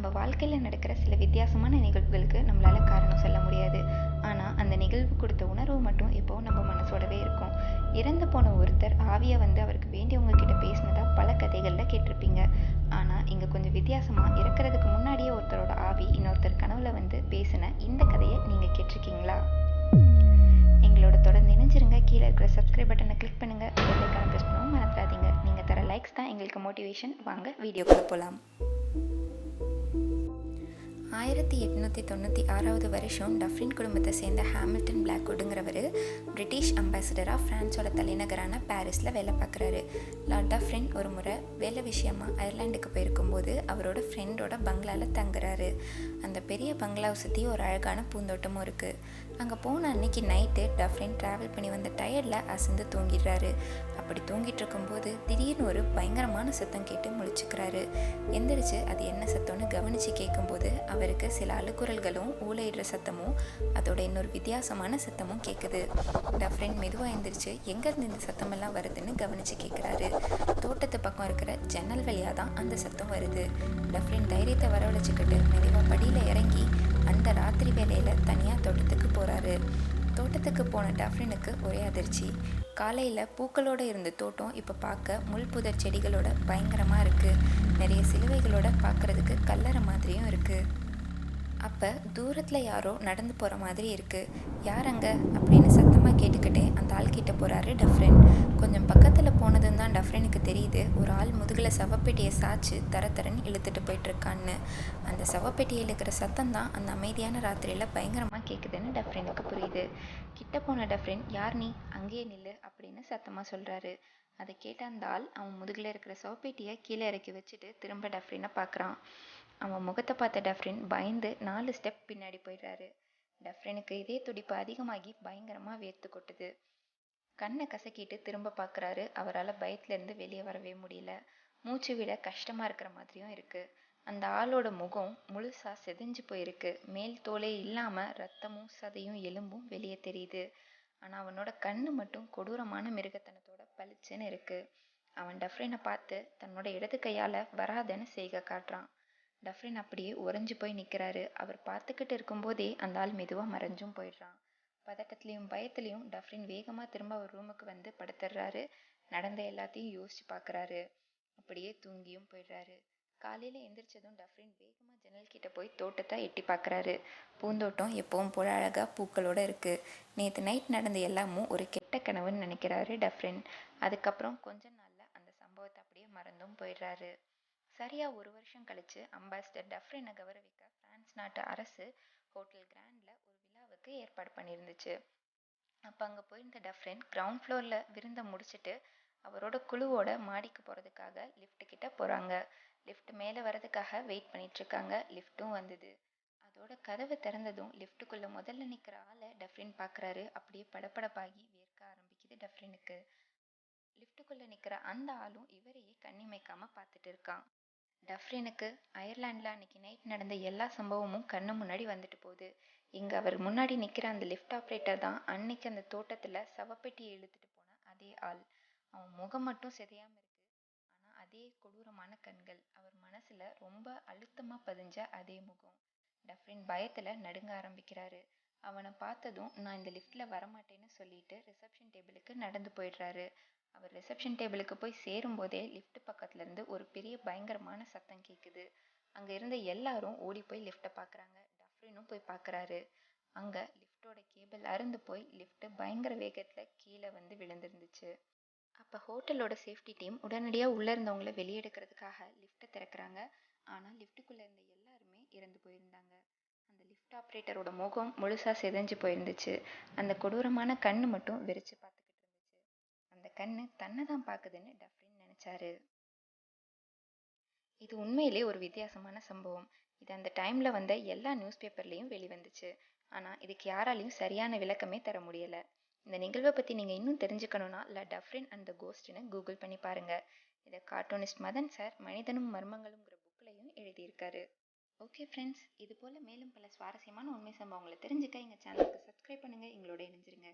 நம்ம வாழ்க்கையில் நடக்கிற சில வித்தியாசமான நிகழ்வுகளுக்கு நம்மளால் காரணம் சொல்ல முடியாது. ஆனால் அந்த நிகழ்வு கொடுத்த உணர்வு மட்டும் எப்போவும் நம்ம மனசோடவே இருக்கும். இறந்து போன ஒருத்தர் ஆவியை வந்து அவருக்கு வேண்டியவங்க கிட்ட பேசினதா பல கதைகளில் கேட்டிருப்பீங்க. ஆனால் இங்கே கொஞ்சம் வித்தியாசமாக இறக்கிறதுக்கு முன்னாடியே ஒருத்தரோட ஆவி இன்னொருத்தர் கனவுல வந்து பேசின இந்த கதையை நீங்கள் கேட்டிருக்கீங்களா? எங்களோட தொடர்ந்து இணைஞ்சிருங்க. கீழே இருக்கிற சப்ஸ்கிரைப் பட்டனை கிளிக் பண்ணுங்கள் பெல்லைக்கான ப்ரெஸ் பண்ணவும் மறந்துடாதீங்க. நீங்கள் தர லைக்ஸ் தான் எங்களுக்கு மோட்டிவேஷன் வாங்க வீடியோக்குள்ளே போகலாம் ஆயிரத்தி எட்நூற்றி தொண்ணூற்றி ஆறாவது வருஷம் டஃப்ரின் குடும்பத்தை சேர்ந்த ஹாமில்டன் பிளாக்வுட்டுங்கிறவர் பிரிட்டிஷ் அம்பாசிடராக ஃப்ரான்ஸோட தலைநகரான பாரிஸில் வேலை பார்க்குறாரு. லார்ட் டஃப்ரின் ஒரு முறை வேலை விஷயமாக அயர்லாண்டுக்கு போயிருக்கும்போது அவரோட ஃப்ரெண்டோட பங்களாவில் தங்குறாரு. அந்த பெரிய பங்களாவை சுற்றி ஒரு அழகான பூந்தோட்டமும் இருக்குது அங்கே போன அன்னைக்கு நைட்டு டஃப்ரின் ட்ராவல் பண்ணி வந்த டயர்டில் அசந்து தூங்கிடுறாரு. அப்படி தூங்கிட்டு இருக்கும்போது திடீர்னு ஒரு பயங்கரமான சத்தம் கேட்டு முழிச்சுக்கிறாரு. எந்திரிச்சு அது என்ன சத்தம்னு கவனித்து கேட்கும்போது அவர் இருக்க. சில அழுக்குரல்களும் ஊழையிடுற சத்தமும் அதோட இன்னொரு வித்தியாசமான சத்தமும் கேட்குது டஃப்ரின் மெதுவாக எந்திரிச்சு எங்கேருந்து இந்த சத்தமெல்லாம் வருதுன்னு கவனித்து கேட்குறாரு தோட்டத்து பக்கம் இருக்கிற ஜன்னல் வழியாக தான் அந்த சத்தம் வருது. டஃப்ரின் தைரியத்தை வரவழைச்சிக்கிட்டு மெதுவாக படியில் இறங்கி அந்த ராத்திரி வேலையில் தனியாக தோட்டத்துக்கு போகிறாரு தோட்டத்துக்கு போன டஃப்ரினுக்கு ஒரே அதிர்ச்சி. காலையில் பூக்களோடு இருந்த தோட்டம் இப்போ பார்க்க முள் புதர் செடிகளோட பயங்கரமாக இருக்குது நிறைய சிலுவைகளோட பார்க்குறதுக்கு கல்லறை மாதிரியும் இருக்குது அப்போ தூரத்தில் யாரோ நடந்து போகிற மாதிரி இருக்குது யார் அங்கே அப்படின்னு சத்தமாக கேட்டுக்கிட்டே அந்த ஆள் கிட்ட போகிறாரு டஃப்ரென். கொஞ்சம் பக்கத்தில் போனதும் தான் டஃப்ரெனுக்கு தெரியுது. ஒரு ஆள் முதுகில் சவப்பெட்டியை சாய்ச்சி தர இழுத்துட்டு போயிட்டுருக்கான்னு. அந்த சவப்பெட்டியை இழுக்கிற சத்தம் தான் அந்த அமைதியான ராத்திரியில் பயங்கரமாக கேட்குதுன்னு டஃப்ரெனுக்கு புரியுது. கிட்ட போன டஃப்ரென் யார் நீ? அங்கேயே நில்லு அப்படின்னு சத்தமாக சொல்கிறாரு அதை கேட்ட அந்த ஆள் அவன் முதுகில் இருக்கிற சவப்பெட்டியை கீழே இறக்கி வச்சுட்டு திரும்ப டஃப்ரெனை பார்க்குறான் அவன் முகத்தை பார்த்த டஃப்ரின் பயந்து நாலு ஸ்டெப் பின்னாடி போயிடுறாரு. டஃப்ரினுக்கு இதே துடிப்பு அதிகமாகி பயங்கரமாக வேர்த்து கொட்டுது. கண்ணை கசக்கிட்டு திரும்ப பார்க்குறாரு அவரால் பயத்துலேருந்து வெளியே வரவே முடியல. மூச்சு விட கஷ்டமாக இருக்கிற மாதிரியும் இருக்குது அந்த ஆளோட முகம் முழுசாக செதிஞ்சு போயிருக்கு. மேல் தோலே இல்லாமல் ரத்தமும் சதையும் எலும்பும் வெளியே தெரியுது. ஆனால் அவனோட கண்ணு மட்டும் கொடூரமான மிருகத்தனத்தோட பளிச்சுன்னு இருக்குது அவன் டஃப்ரினை பார்த்து தன்னோட இடது கையால் வராதன்னு செய்க காட்டுறான். டஃப்ரின் அப்படியே உறைஞ்சு போய் நிற்கிறாரு அவர் பார்த்துக்கிட்டு இருக்கும்போதே அந்த ஆள் மெதுவாக மறைஞ்சும் போயிடுறான். பதட்டத்துலேயும் பயத்துலேயும் டஃப்ரின் வேகமாக திரும்ப அவர் ரூமுக்கு வந்து படுத்துடுறாரு. நடந்த எல்லாத்தையும் யோசிச்சு பார்க்குறாரு. அப்படியே தூங்கியும் போயிடுறாரு. காலையில் எந்திரிச்சதும் டஃப்ரின் வேகமாக ஜன்னல் கிட்ட போய் தோட்டத்தை எட்டி பார்க்குறாரு. பூந்தோட்டம் எப்பவும் போல அழகாக பூக்களோடு இருக்குது நேற்று நைட் நடந்த எல்லாமும் ஒரு கெட்ட கனவுன்னு நினைக்கிறாரு டஃப்ரின். அதுக்கப்புறம் கொஞ்ச நாளில் அந்த சம்பவத்தை அப்படியே மறந்தும் போயிடுறாரு. சரியாக ஒரு வருஷம் கழித்து அம்பாசிடர் டஃப்ரினை கௌரவிக்க பிரான்ஸ் நாட்டு அரசு ஹோட்டல் கிராண்டில் ஒரு விழாவுக்கு ஏற்பாடு பண்ணியிருந்துச்சு. அப்போ அங்கே போயிருந்த டஃப்ரின் கிரவுண்ட் ஃப்ளோரில் விருந்தை முடிச்சுட்டு அவரோட குழுவோட மாடிக்கு போகிறதுக்காக லிஃப்ட் கிட்ட போகிறாங்க லிஃப்ட் மேலே வரதுக்காக வெயிட் பண்ணிகிட்ருக்காங்க லிஃப்ட்டும் வந்தது. அதோட கதவு திறந்ததும் லிஃப்ட்டுக்குள்ளே முதல்ல நிற்கிற ஆளை டஃப்ரின் பார்க்குறாரு அப்படியே படப்படப்பாகி வேர்க்க ஆரம்பிக்குது டஃப்ரினுக்கு. லிஃப்ட்டுக்குள்ளே நிற்கிற அந்த ஆளும் இவரையே கண்ணிமைக்காமல் பார்த்துட்டு இருக்கான். டஃப்ரினுக்கு அயர்லாண்டில் அன்னைக்கு நைட் நடந்த எல்லா சம்பவமும் கண்ணு முன்னாடி வந்துட்டு போகுது. இங்கே அவர் முன்னாடி நிற்கிற அந்த லிஃப்ட் ஆப்ரேட்டர் தான் அன்னைக்கு அந்த தோட்டத்தில் சவப்பெட்டியை இழுத்துட்டு போன அதே ஆள். அவன் முகம் மட்டும் சிதையாமல் இருக்கு. ஆனால் அதே கொடூரமான கண்கள். அவர் மனசில் ரொம்ப அழுத்தமாக பதிஞ்ச அதே முகம். டஃப்ரின் பயத்தில் நடுங்க ஆரம்பிக்கிறாரு. அவனை பார்த்ததும் நான் இந்த லிஃப்ட்டில் வரமாட்டேன்னு சொல்லிட்டு ரிசப்ஷன் டேபிளுக்கு நடந்து போயிடுறாரு. அவர் ரிசப்ஷன் டேபிளுக்கு போய் சேரும்போதே லிஃப்ட் பக்கத்துலேருந்து ஒரு பெரிய பயங்கரமான சத்தம் கேட்குது அங்கே இருந்த எல்லாரும் ஓடி போய் லிஃப்ட்டை பார்க்குறாங்க டஃப்ரினும் போய் பார்க்குறாரு அங்கே லிஃப்ட்டோட கேபிள் அருந்து போய் லிஃப்ட்டு பயங்கர வேகத்தில் கீழே வந்து விழுந்துருந்துச்சு. அப்போ ஹோட்டலோட சேஃப்டி டீம் உடனடியாக உள்ளே இருந்தவங்கள வெளியெடுக்கிறதுக்காக லிஃப்ட்டை திறக்கிறாங்க. ஆனால் லிஃப்ட்டுக்குள்ளே இருந்த எல்லாருமே இறந்து போயிருந்தாங்க. அந்த லிஃப்ட் ஆப்ரேட்டரோட முகம் முழுசாக செதஞ்சு போயிருந்துச்சு. அந்த கொடூரமான கண்ணு மட்டும் விரிச்சு பார்த்துக்கிட்டு கண்ணு தன்னை தான் பார்க்குதுன்னு டஃப்ரின் நினச்சாரு. இது உண்மையிலே ஒரு வித்தியாசமான சம்பவம். இது அந்த டைமில் வந்த எல்லா நியூஸ் பேப்பர்லேயும் வெளிவந்துச்சு. ஆனால் இதுக்கு யாராலையும் சரியான விளக்கமே தர முடியல. இந்த நிகழ்வை பற்றி நீங்கள் இன்னும் தெரிஞ்சுக்கணுன்னா ல டஃப்ரின் அண்ட் த கோஸ்ட்னு கூகுள் பண்ணி பாருங்கள் இதை கார்ட்டூனிஸ்ட் மதன் சார் மனிதனும் மர்மங்களுங்கிற புக்லையும் எழுதியிருக்காரு. ஓகே ஃப்ரெண்ட்ஸ் இது போல் மேலும் பல சுவாரஸ்யமான உண்மை சம்பவங்களை தெரிஞ்சுக்க எங்கள் சேனலுக்கு சப்ஸ்கிரைப் பண்ணுங்கள் எங்களோட இணைஞ்சிருங்க.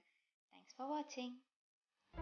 தேங்க்ஸ் ஃபார் வாட்சிங்